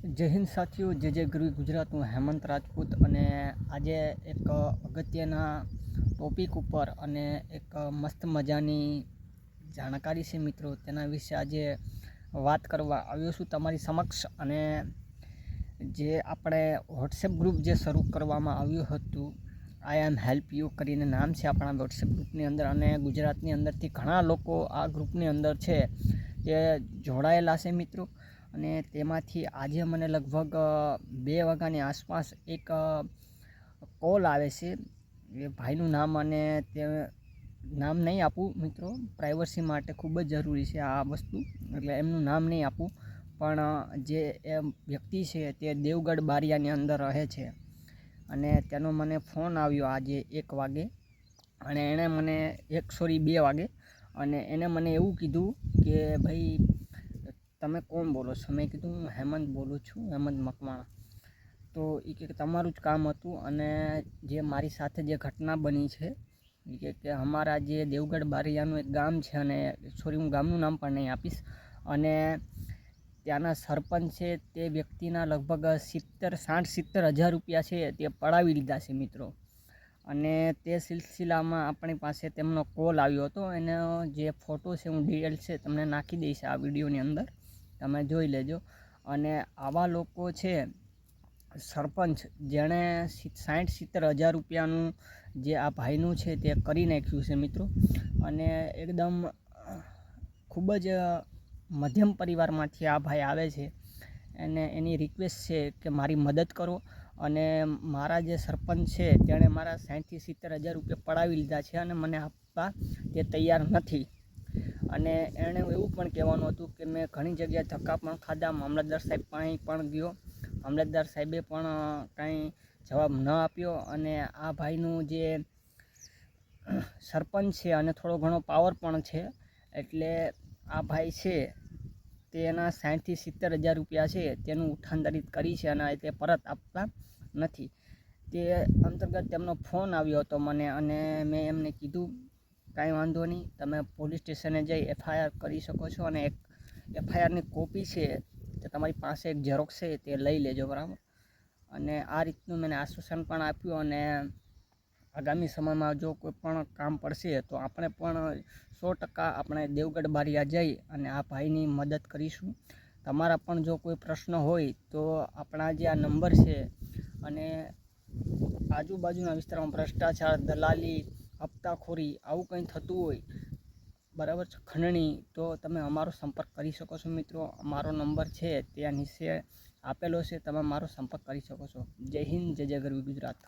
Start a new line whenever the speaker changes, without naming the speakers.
જય હિન્દ સાથીઓ જે જે ગરવી ગુજરાત. હું હેમંત રાજપૂત અને આજે એક અગત્યના ટોપિક ઉપર અને એક મસ્ત મજાની જાણકારી છે મિત્રો. તેના વિશે આજે વાત કરવા આવ્યો છું તમારી સમક્ષ અને જે આપણે વોટ્સએપ ગ્રુપ જે શરૂ કરવામાં આવ્યું હતું આઈ એમ હેલ્પ યુ કરીને નામ છે આપણા વોટ્સએપ ગ્રુપની અંદર અને ગુજરાતની અંદરથી ઘણા લોકો આ ગ્રુપની અંદર છે તે જોડાયેલા છે મિત્રો. અને તેમાંથી આજે મને લગભગ બે વાગ્યાની આસપાસ એક કોલ આવે છે. એ ભાઈનું નામ અને તે નામ નહીં આપું મિત્રો. પ્રાઇવસી માટે ખૂબ જ જરૂરી છે આ વસ્તુ. એટલે એમનું નામ નહીં આપું. પણ જે એ વ્યક્તિ છે તે દેવગઢ બારિયાની અંદર રહે છે. અને તેનો મને ફોન આવ્યો આજે એક વાગે. અને એણે મને, એક સોરી બે વાગે. અને એને મને એવું કીધું કે, ભાઈ તમે કોણ બોલો છો? મેં કીધું હું હેમંત બોલું છું, હેમંત મકવાણા. તો એ કે તમારું જ કામ હતું અને જે મારી સાથે જે ઘટના બની છે એ કે અમારા જે દેવગઢ બારિયાનું એક ગામ છે અને સોરી હું ગામનું નામ પણ નહીં આપીશ. અને ત્યાંના સરપંચ છે તે વ્યક્તિના લગભગ સિત્તેર, સાઠ, સિત્તેર હજાર રૂપિયા છે તે પડાવી લીધા છે મિત્રો. અને તે સિલસિલામાં આપણી પાસે તેમનો કોલ આવ્યો હતો. એનો જે ફોટો છે, હું ડિટેલ છે, તમને નાખી દઈશ આ વિડીયોની અંદર. તમે જોઈ લેજો. અને આવા લોકો છે, સરપંચ, જેણે સાઠ સિત્તેર હજાર રૂપિયાનું જે આ ભાઈનું છે તે કરી નાખ્યું છે મિત્રો. અને એકદમ ખૂબ જ મધ્યમ પરિવારમાંથી આ ભાઈ આવે છે. અને એની રિક્વેસ્ટ છે કે મારી મદદ કરો. અને મારા જે સરપંચ છે તેણે મારા સાઠથી સિત્તેર હજાર રૂપિયા પડાવી લીધા છે અને મને આપવા તે તૈયાર નથી. અને એણે એવું પણ કહેવાનું હતું કે મેં ઘણી જગ્યાએ ધક્કા પણ ખાધા, મામલતદાર સાહેબ પાસે પણ ગયો. મામલતદાર સાહેબે પણ કાંઈ જવાબ ન આપ્યો અને આ ભાઈનું જે સરપંચ છે અને થોડો ઘણો પાવર પણ છે, એટલે આ ભાઈ છે તેના સાઠથી સિત્તેર હજાર રૂપિયા છે, તેનું ઉઠાંતરિત કરી છે અને તે પરત આપતા નથી. તે અંતર્ગત તેમનો ફોન આવ્યો હતો મને અને મેં એમને કીધું કાંઈ વાંધો નહીં. તમે પોલીસ સ્ટેશને જઈ એફઆઈઆર કરી શકો છો અને એક એફઆઈઆરની કોપી છે તે તમારી પાસે એક ઝેરોક્ષ છે તે લઈ લેજો, બરાબર? અને આ રીતનું મેં આશ્વાસન પણ આપ્યું અને આગામી સમયમાં જો કોઈ પણ કામ પડશે તો આપણે પણ સો ટકા આપણે દેવગઢ બારિયા જઈ અને આ ભાઈની મદદ કરીશું. તમારા પણ જો કોઈ પ્રશ્ન હોય તો આપણા જે આ નંબર છે અને આજુબાજુના વિસ્તારમાં ભ્રષ્ટાચાર, દલાલી હપ્તાખોરી આવું કંઈ થતું હોય, બરાબર છે? ખંડણી, તો તમે અમારો સંપર્ક કરી શકો છો મિત્રો. અમારો નંબર છે, ત્યાં નીચે આપેલો છે, તમે મારો સંપર્ક કરી શકો છો. જય હિન્દ, જય જય ગરવી ગુજરાત.